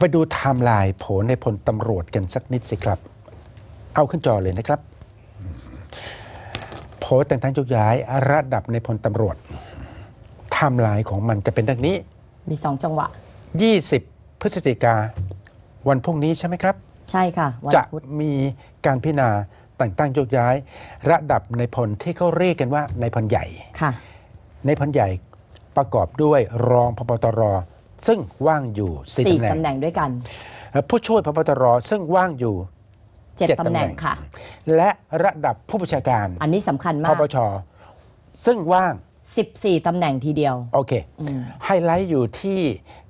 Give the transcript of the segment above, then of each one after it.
ไปดูไทม์ไลน์โผลในพลตำรวจกันสักนิดสิครับ เอาขึ้นจอเลยนะครับ โผลแต่งตั้งยกย้ายระดับในพลตำรวจไทม์ไลน์ของมันจะเป็นดังนี้ มีสองจังหวะ 20 พฤศจิกาวันพรุ่งนี้ใช่ไหมครับ ใช่ค่ะ วันจะพุธมีการพิจารณาแต่งตั้งยกย้าย ระดับในพลที่เขาเรียกกันว่าในพลใหญ่ ค่ะ ในพลใหญ่ประกอบด้วยรองพบตร ซึ่งว่างอยู่สี่สี่ตำแหน่งตำแหน่งด้วยกันผู้ช่วยพบตรซึ่งว่างอยู่ เจ็ดเจ็ดตำแหน่งตำแหน่งค่ะ และระดับผู้บัญชาการอันนี้สำคัญพมากปชซึ่งว่าง14ตำแหน่งทีเดียว โอเค อืม ไฮไลท์อยู่ที่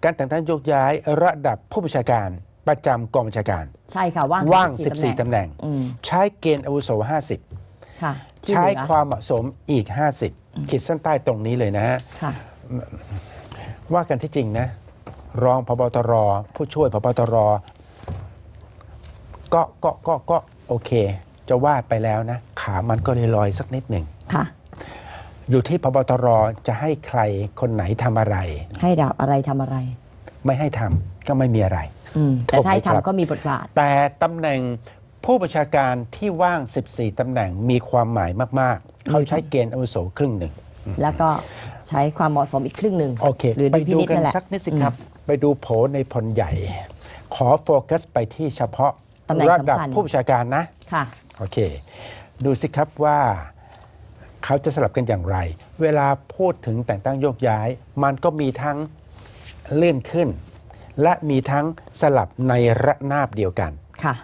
การแต่งตั้งยกย้ายระดับผู้บัญชาการประจำกองบัญชาการ ใช่ค่ะ ว่างว่าง 14 14ตำแหน่ง อืมใช้เกณฑ์อาวุโส ค่ะ50 ที่ใช้เหลือความเหมาะสมอีก 50 ขีดเส้นใต้ตรงนี้เลยนะฮะ ค่ะ ว่ากันที่จริงนะ รองพบตร ผู้ช่วยพบตร ก็ก็ก็ก็โอเค จะว่าไปแล้วนะ ขามันก็เลยลอยสักนิดหนึ่งค่ะ อยู่ที่พบตรจะให้ใครคนไหนทำอะไร ให้ดาบอะไรทำอะไร ไม่ให้ทำก็ไม่มีอะไร อืมแต่ถ้าให้โอเคครับ ทำก็มีบทบาท แต่ตำแหน่งผู้บัญชาการที่ว่าง 14ตำแหน่งมีความหมายมาก ๆ เขาใช้เกณฑ์อาวุโสครึ่งหนึ่ง แล้วก็ใช้ความเหมาะสมอีกครึ่งหนึ่งโอเค หรือไปดุลพิดูนิจกันนั่นแหละ สักนิดสิครับ ไปดูโผในพลใหญ่ ขอโฟกัสไปที่เฉพาะตำแหน่งระสำดับคัญ ผู้บัญชาการนะ ค่ะ โอเค ดูสิครับว่าเขาจะสลับกันอย่างไร เวลาพูดถึงแต่งตั้งโยกย้าย มันก็มีทั้งเลื่อนขึ้น และมีทั้งสลับในระนาบเดียวกัน ค่ะ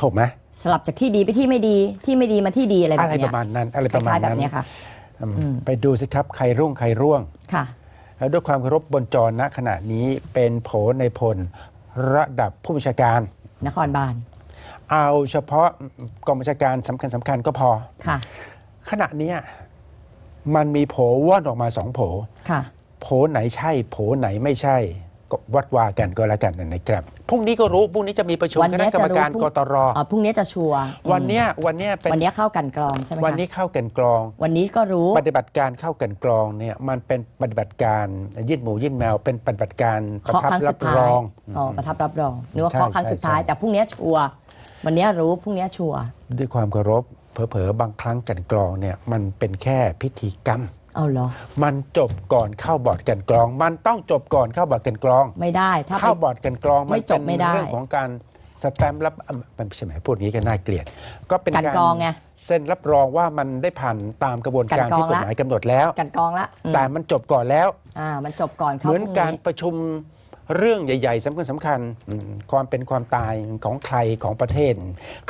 ถูกไหมสลับจากที่ดีไปที่ไม่ดี ที่ไม่ดีมาที่ดีอะไรแบอะบไรเนี้ปยระมาณนั้น อะไรคประมาณล้ายๆแบนั้บนเนี้ยค่ะ อืมไปดูสิครับใครร่วงใครร่วง ค่ะ แล้วด้วยความเคารพบนจอณขณะนี้เป็นโผในพลระดับผู้บัญชาการ นครบาล เอาเฉพาะกองบัญชาการสำคัญสำคัญก็พอค่ะ ขณะเนี้ยมันมีโผว่อนออกมาสองโผค่ะ โผไหนใช่ โผไหนไม่ใช่ก็ วัดวากันก็แล้วกันนะครับพรุ่งนี้ก็รู้พรุ่งนี้จะมีประชุมวันคเนี้ณะยกรรมการจะรู้พรุ่กงตรเอ่อพรุ่งนี้จะชัวร์วันเนี้ยวันเนี้ยเป็นวันเนี้ยเข้ากันกรองใช่ไหมคะวันนี้เข้ากันกรอง วันนี้ก็รู้ ปฏิบัติการเข้ากันกรองเนี่ยมันเป็นปฏิบัติการยื่นหมูยื่นแมว เป็นปฏิบัติการประเคาะทับครั้งรัสุบดท้ายรอง อ๋อประทับรับรองนึกว่าใช่เคาะครั้งใช่สุดท้าย ใช่ แต่พรุ่งนี้ชัวร์วันนี้รู้พรุ่งนี้ชัวร์ด้วยความเคารพเผลอๆบางครั้งกันกรองเนี่ยมันเป็นแค่พิธีกรรม เอาเหรอ มันจบก่อนเข้าบอร์ดกันกรอง มันต้องจบก่อนเข้าบอร์ดกันกรอง ไม่ได้ถ้าเข้าไปบอร์ดกันกรองไม่จบไม่ได้เรื่องของการสแตมป์รับอะมันไม่ใช่ไหมพูดอย่างนี้ก็น่าเกลียด ก็เป็นกันกรองไงเซ็นรับรองว่ามันได้ผ่านตามกระบวนการกันกรองที่กฎละหมายกำหนดแล้วกันกรองละอืมแต่มันจบก่อนแล้วอ่ามันจบก่อนเหเข้ามือนพรุ่งการนี้ประชุมเรื่องใหญ่ๆสำคัญสำคัญอืมความเป็นความตายของใครของประเทศ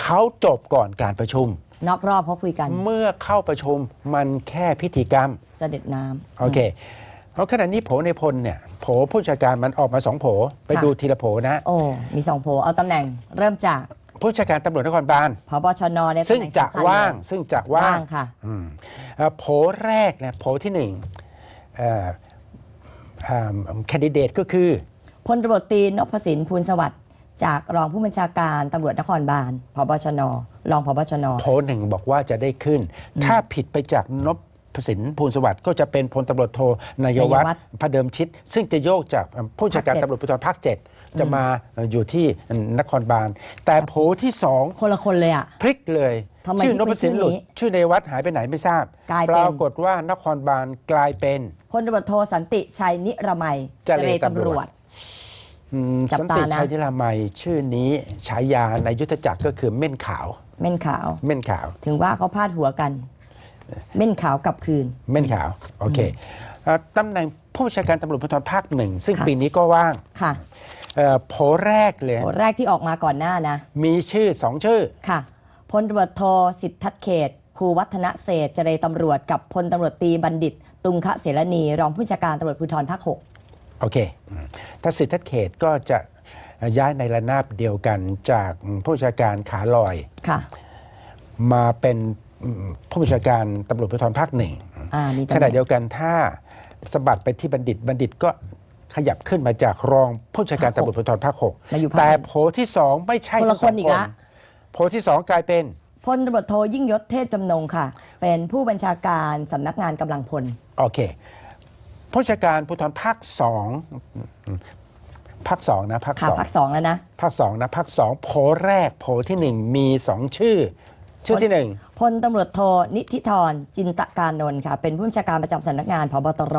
เขาจบก่อนการประชุม นอกรอบเขาคุยกัน เมื่อเข้าประชุมมันแค่พิธีกรรม เสด็จน้ำโอเค เพราะขณะนี้โผในพลเนี่ยโผผู้จัดการมันออกมาสองโผไปค่ะดูทีละโผนะโอ้มีสองโผเอาตำแหน่งเริ่มจากผู้จัดการตำรวจนครบาลพบชนเนี่ยซึ่งตำแหน่จะสำคัญว่างเลยซึ่งจะว่างว่างค่ะอืมเอ่อโผแรกเนี่ยโผที่หนึ่งแคนดิเดตก็คือพลตำรวจตรีนพสินพูลสวัสดิ์ จากรองผู้บัญชาการตำรวจนครบาลพบชน รองพบชนโผหนึ่งบอกว่าจะได้ขึ้น ถ้าผิดไปจากนพสินภูลสวัสดิ์ก็จะเป็นพลตำรวจโทนายวัฒนายวัน์ฒน์พระเดิมชิด ซึ่งจะโยกจากผู้จัดการภาคเจ็ด ตำรวจภูธรภาคเจ็ดจะมาอยู่ที่นครบาล แต่โผที่สองคนละคนเลยอะ พลิกเลยทำไมชื่อถึงนเป็นพสินหลุด ชื่อนี้ชื่อในวัดหายไปไหนไม่ทราบกลายเป็น ปรากฏว่านครบาลกลายเป็น พลตำรวจโทสันติชัยนิรมัยเจรตำรวจ อืมจับสันตาตินะ ชัยนิรามัยชื่อนี้ฉายาในยุทธจักรก็คือเม่นขาว เม่นขาว เม่นขาว ถึงว่าเขาพาดหัวกัน เม่นขาวกลับคืน เม่นขาว โอเคเอ่อตำแหน่งผู้บัญชาการตำรวจภูธรภาคหนึ่ง ซึ่งค่ะ ปีนี้ก็ว่างค่ะเอ่อโผแรกเลยโผแรกที่ออกมาก่อนหน้านะ มีชื่อสองชื่อ ค่ะพลตำรวจโทสิทธัตเขตภูวัฒนเศรษฐ์เจรตำรวจกับพลตำรวจตรีบัณฑิต ตุงคะเสรณี รองผู้บัญชาการตำรวจภูธรภาคหก โอเคอืมถ้าสิทธิเขตก็จะย้ายในระนาบเดียวกันจากผู้บัญชาการขาลอยค่ะมาเป็นอืมผู้บัญชาการตำรวจภูธรภาคหนึ่งอ่ามีตำขแหณะน่งเดียวกันถ้าสะบัดไปที่บัณฑิตบัณฑิตก็ขยับขึ้นมาจากรองผู้บัญชาการภาคหกตำรวจภูธรภาคหกมาอยู่ภาคแต่หนึ่งโผที่สองไม่ใช่คนละทั้งสองคนอีกละโผที่สองกลายเป็นพลตำรวจโทยิ่งยศเทศจำนงค่ะ เป็นผู้บัญชาการสำนักงานกำลังพล โอเค ผู้บัญชาการภูธรภาคสองภาคสองนะภาคค่ะสองพักสองแล้วนะ ภาคสองนะภาคสองโผล่แรกโผล่ที่หนึ่งมีสองชื่อ ชื่อที่หนึ่งพลตำรวจโทนิธิธรจินตการนนท์ค่ะ เป็นผู้บัญชาการประจำสำนักงานพบตร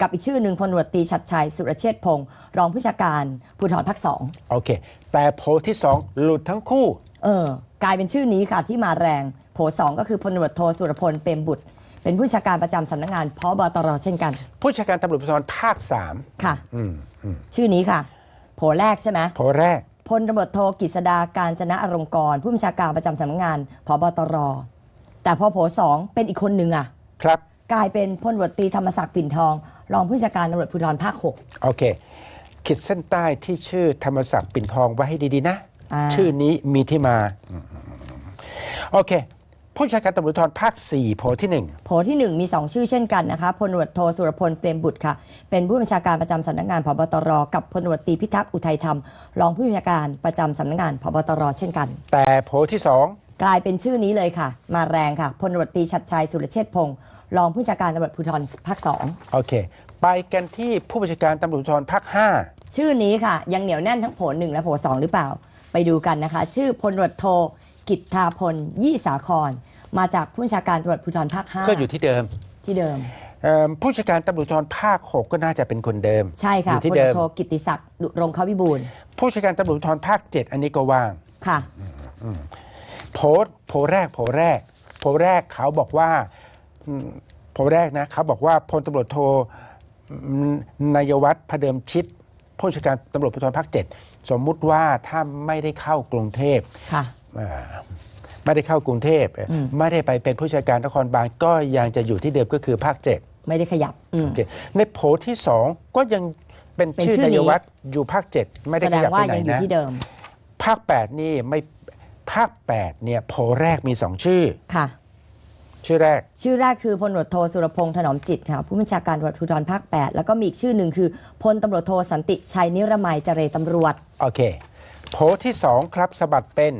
กับอีกชื่อหนึ่งพลตำรวจตรีชัดชัย สุรเชษฐ์พงศ์รองผู้บัญชาการภูธรภาคสองโอเค แต่โผล่ที่สองหลุดทั้งคู่ เออ กลายเป็นชื่อนี้ค่ะที่มาแรง โผสองก็คือพลตำรวจโทสุรพลเปรมบุตร เป็นผู้บัญชาการประจำสำนักงานพบตรเช่นกัน ผู้จัดการตำรวจภูธรภาคสามค่ะ อืมอืมชื่อนี้ค่ะ โผแรกใช่ไหมโผล่แรก พลตำรวจโทกฤษดาการจนะอรงกรผู้บัญชาการประจำสำนักงานพบตร แต่พอโผสองเป็นอีกคนหนึ่งอะ ครับ กลายเป็นพลตำรวจตรีธรรมศักดิ์ปิ่นทอง รองผู้บัญชาการตำรวจภูธรภาคหก โอเค ขีดเส้นใต้ที่ชื่อธรรมศักดิ์ปิ่นทองไว้ให้ดี ๆ นะ อ่า ชื่อนี้มีที่มา โอเค ผู้จัดการตำรวจภูธรภาคสี่โผล่ที่หนึ่งโผที่หนึ่งมี 2 ชื่อเช่นกันนะคะพลตำรวจโทสุรพลเปรมบุตรค่ะ เป็นผู้บัญชาการประจำสำนักงานพบตร กับพลตำรวจตรีพิทักษ์อุทัยธรรม รองผู้บัญชาการประจำสำนักงานพบตรเช่นกัน แต่โผล่ที่สองกลายเป็นชื่อนี้เลยค่ะ มาแรงค่ะพลตำรวจตรีชัดชัยสุรเชษฐ์พงศ์รองผู้บัญชาการตำรวจภูธรภาคสองโอเค ไปกันที่ผู้บัญชาการตำรวจภูธรภาคห้าชื่อนี้ค่ะ ยังเหนียวแน่นทั้งโผหนึ่งและโผสองหรือเปล่า ไปดูกันนะคะ ชื่อพลตำรวจโทกิตทาพลยี่สาคร มาจากผู้บัญชาการตำรวจภูธรภาคห้าก็อยู่ที่เดิมที่เดิม เอิ่มผู้จัดการตำรวจภูธรภาคหกก็น่าจะเป็นคนเดิม ใช่อค่ะยู่พที่ลตำรเดิวจมโทกิตติศักดิ์ดุรงควิบูลย์ผู้จัดการตำรวจภูธรภาคเจ็ดอันนี้ก็ว่าง ค่ะ โพสต์โพลแรกโพลแรกโพลแรกเขาบอกว่าอืมโพลแรกนะเขาบอกว่าพลตำรวจโทอืมนายวัฒน์พเดิมชิด ผู้จัดการตำรวจภูธรภาคเจ็ดสมมุติว่าถ้าไม่ได้เข้ากรุงเทพค่ะ อ่า ไม่ได้เข้ากรุงเทพอืมไม่ได้ไปเป็นผู้จัดการนครบาลก็ยังจะอยู่ที่เดิมก็คือภาคเจ็ดไม่ได้ขยับอืมโอเคในโผล่ที่สองก็ยังเป็นเป็นชื่อชื่อนี้นายวัฒน์อยู่ภาคเจ็ดไม่ได้แสขดงยับว่าไปไหนยังอยู่นะที่เดิมภาค8นี่ไม่ภาค8เนี่ยโผล่แรกมี2ชื่อค่ะชื่อแรก ชื่อแรกคือพลตำรวจโทสุรพงษ์ถนอมจิตค่ะ ผู้บัญชาการตำรวจภูธรภาค 8 แล้วก็มีอีกชื่อหนึ่งคือพลตำรวจโทสันติชัยนิรมัยเจรตำรวจ โอเคโผล่ที่ 2 ครับสะบัดเป็น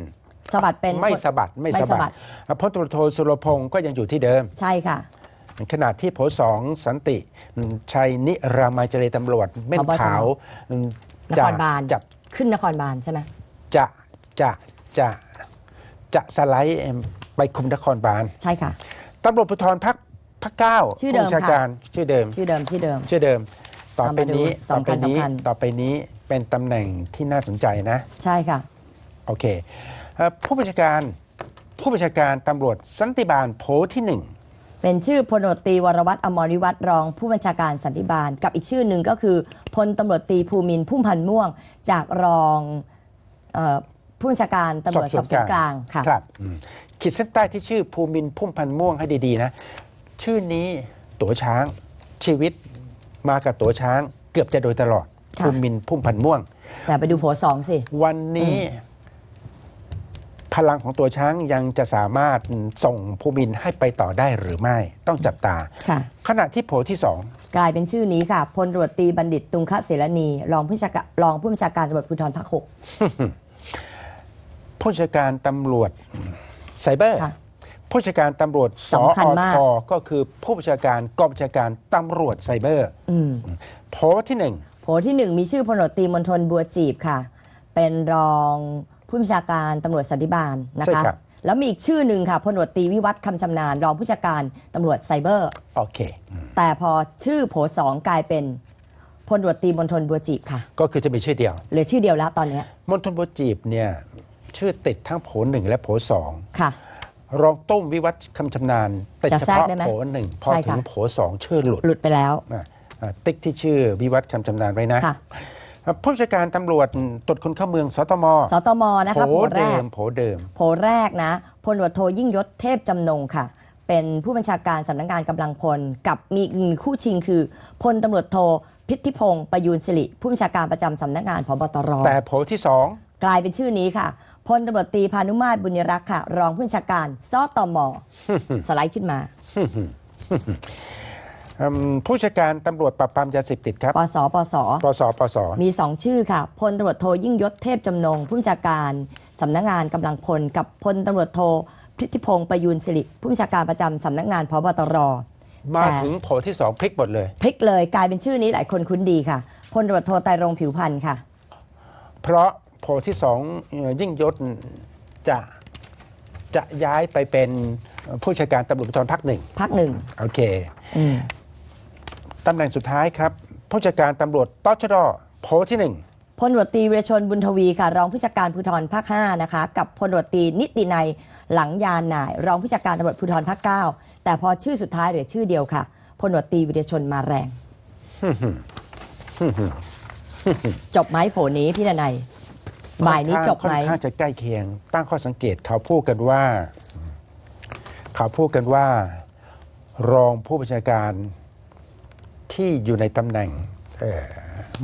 สวัสดเป็นไม่สะบัดไม่ไม่สะสะบับัดดอะพลตำรวจโทสุรพงศ์ก็ยังอยู่ที่เดิม ใช่ค่ะขณะที่โผล่สองสันติชัยนิรามัยเจรตำรวจเม่นพบชขาวนจะครบาลจะขึ้นนครบาลใช่ไหมจะจะจะจะสไลด์ไปคุมนครบาลใช่ค่ะตำรวจภูธรภาคภาคเก้าชื่อเดิมผู้บัญชาค่ะการชื่อเดิมชื่อเดิมชื่อเดิมชื่อเดิม ต่อไปนี้เอาต่อมาดูไปนี้สำคัญสำคัญต่อไปนี้เป็นตำแหน่งที่น่าสนใจนะ ใช่ค่ะ โอเคเอ่อ ผู้บัญชาการผู้บัญชาการตำรวจสันติบาลโผล่ที่หนึ่งเป็นชื่อพลตำรวจตรีวรวัตรอมรวิวัตรรอง ผู้บัญชาการสันติบาล กับอีกชื่อหนึ่งก็คือพลตำรวจตรีภูมินทร์พุ่มพันธ์ม่วง จากรองเออผู้บัญชาการตำรวจสอบสวนกลางค่ะครับอืมขีดเส้นใต้ที่ชื่อภูมินทร์พุ่มพันธ์ม่วงให้ดีๆนะ ชื่อนี้ตัวช้างชีวิตมากับตัวช้าง เกือบจะโดยตลอดค่ะภูมินทร์พุ่มพันธ์ม่วงแต่ไปดูโผสองสิ วันนี้ พลังของตัวช้างยังจะสามารถส่งภูมินทร์ให้ไปต่อได้หรือไม่ต้องจับตา ค่ะ ขณะที่โผล่ที่สองกลายเป็นชื่อนี้ค่ะพลตำรวจตรีบัณฑิตตุงคะเสรณีรองผู้บัญชาการรองผู้บัญชาการตำรวจภูธรภาคหก ผู้จัดการตำรวจไซเบอร์ค่ะผู้จัดการตำรวจสอสำคัญมาก ทก็คือผู้บัญชาการกองบัญชาการตำรวจไซเบอร์อืม โผล่ที่หนึ่ง โผที่หนึ่งมีชื่อพลตำรวจตรีมณฑลบัวจีบค่ะ เป็นรอง ผู้บัญชาการตำรวจสันติบาลนะใช่คะ ครับ แล้วมีอีกชื่อหนึ่งค่ะพลตำรวจตรีวิวัฒน์คำชำนาญรองผู้บัญชาการตำรวจไซเบอร์ โอเคอืมแต่พอชื่อโผสองกลายเป็นพลตำรวจตรีมณฑลบัวจีบค่ะก็คือจะมีชื่อเดียวเหลือชื่อเดียวแล้วตอนเนี้ยมณฑลบัวจีบเนี่ยชื่อติดทั้งโผล่หนึ่งและโผล่สองค่ะ รองต้มวิวัฒน์คำชำนาญติดจะเฉแทรกพาะได้ไหมโผล่หนึ่งพอใช่ถึค่ะงโผล่สองชื่อหลุดหลุดไปแล้ว อะอะติ๊กที่ชื่อวิวัฒน์คำชำนาญไว้นะ ค่ะอะ ผู้จัดการตำรวจตรวจคนเข้าเมืองสตมสตมนะคะโผโผล่แรเดิกมโผล่เดิม โผแรกนะพลตำรวจโทยิ่งยศเทพจำนงค่ะ เป็นผู้บัญชาการสำนักงานกำลังพล กับมีอีกหนึ่งคู่ชิงคือพลตำรวจโทพิทธิพงศ์ประยูนสิริ ผู้บัญชาการประจำสำนักงานพบตร แต่โผล่ที่สองกลายเป็นชื่อนี้ค่ะพลตำรวจตรีพานุมาตรบุญยรักษ์ค่ะ รองผู้บัญชาการสตม สไลด์ขึ้นมา อืมผู้จัดการตำรวจปราบปรามยาเสพติดครับปสปส ปสปส มีสองชื่อค่ะ พลตำรวจโทยิ่งยศเทพจำนงผู้บัญชาการสำนักงานกำลังพลกับพลตำรวจโทพิทธิพงศ์ประยูนสิริผู้บัญชาการประจำสำนักงานพบตร มาแต่ ถึงโผล่ที่สองพลิกหมดเลย พลิกเลยกลายเป็นชื่อนี้หลายคนคุ้นดีค่ะ พลตำรวจโทไตรรงค์ผิวพันธ์ค่ะ เพราะโผที่สองเอ่อยิ่งยศจะจะย้ายไปเป็นผู้จัดการตำรวจภูธรภาคหนึ่งพักหนึ่งโอเค อืม ตำแหน่งสุดท้ายครับผู้จัดการตำรวจตชดโผที่หนึ่ง พลตำรวจตรีวีรชนบุญทวีค่ะรองผู้จัดการภูธรภาค5นะคะกับพลตำรวจตรีนิตินัยหลังยานนาย รองผู้จัดการตำรวจภูธรภาค9แต่พอชื่อสุดท้ายเหลือชื่อเดียวค่ะพลตำรวจตรีวีรชนมาแรง จบไหมโผนี้พี่ดนัยบ่ายนี้จบไหมค่อนข้างจะใกล้เคียง ตั้งข้อสังเกตเขาพูดกันว่า เขาพูดกันว่า รองผู้บัญชาการ ที่อยู่ในตำแหน่งเอ่อ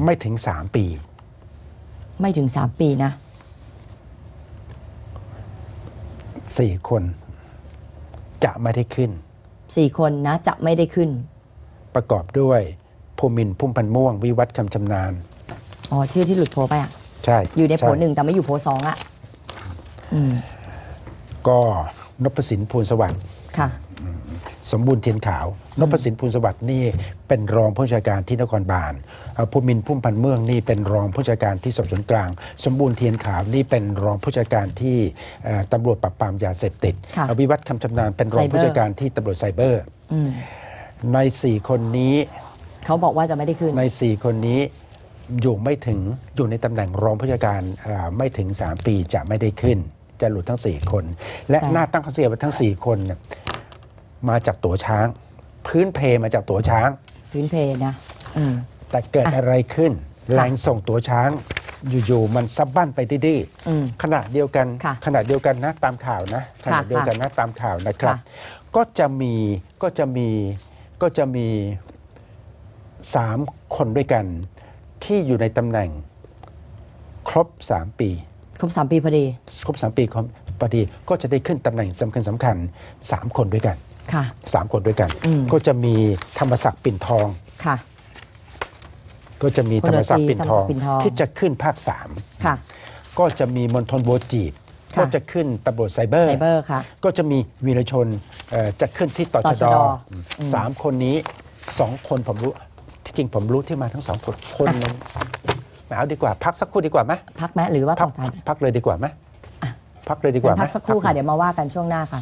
ไม่ถึงสามปี ไม่ถึง3ปีนะสี่คนจะไม่ได้ขึ้น4คนนะจะไม่ได้ขึ้น ประกอบด้วยภูมินทร์พุ่มพันธ์ม่วง วิวัฒน์คำชำนาญอ๋อชื่อที่หลุดโผไปอะ ใช่ อยู่ในโผช่หนึ่งแต่ไม่อยู่โผสองอะอืมก็นพสินพูลสวัสดิ์ค่ะ สมบูรณ์เทียนขาวนพสินพูลสวัสดิ์นี่เป็นรองผู้จัดการที่นครบาลเอ่อภูมินทร์พุ่มพันธ์เมืองนี่เป็นรองผู้จัดการที่สอบสวนกลาง สมบูรณ์เทียนขาวนี่เป็นรองผู้จัดการที่เอ่อตำรวจปราบปรามยาเสพติดค่ะเอ่อวิวัฒน์คำชำนาญเป็นรองไซเบอร์ผู้จัดการที่ตำรวจไซเบอร์อืมในสี่คนนี้เขาบอกว่าจะไม่ได้ขึ้นในสี่คนนี้อยู่ไม่ถึงอยู่ในตำแหน่งรองผู้จัดการเอ่อไม่ถึง 3 ปีจะไม่ได้ขึ้น จะหลุดทั้ง 4 คน และแต่หน้าตั้งข้อสังเกตว่าทั้ง 4 คนเนี่ย มาจากตัวช้าง พื้นเพมาจากตัวช้าง พื้นเพนะอืม แต่เกิดอะอะไรขึ้น แรงส่งตัวช้าง อยู่ๆมันซับบ้านไปดื้ออืมๆขณะเดียวกันค่ะ ขณะเดียวกันนะตามข่าวนะขณะค่ะเดียวกันนะตามข่าวนะครับค่ะก็จะมีก็จะมีก็จะมีสามคนด้วยกัน ที่อยู่ในตำแหน่ง ครบ3ปี ครบสามปีพอดี ครบ3ปีครบพอดีก็จะได้ขึ้นตำแหน่งสำคัญสำคัญสามคนด้วยกัน ค่ะ สามคนด้วยกัน อืม ก็จะมีธรรมศักดิ์ปิ่นทอง ค่ะ ก็จะมีธรรมศักดิ์ปิ่นทองธรรมศักดิ์ปิ่นทอง ที่จะขึ้นภาคสามค่ะ ก็จะมีมณฑลโบวจีบค่ะ ก็จะขึ้นตำรวจไซเบอร์ ไซเบอร์ค่ะ ก็จะมีวีรชนเอ่อจะขึ้นที่ตตชชดดสามคนนี้สองคนผมรู้ ที่จริงผมรู้ที่มาทั้งสองคนคนหนึงเอาดีกว่า พักสักครู่ดีกว่าไหมพักไหมหรือว่าพัต่อสายพักเลยดีกว่าไหมพักเลยดีกว่าไหม พักสักครู่ค่ะ เดี๋ยวมาว่ากันช่วงหน้าค่ะ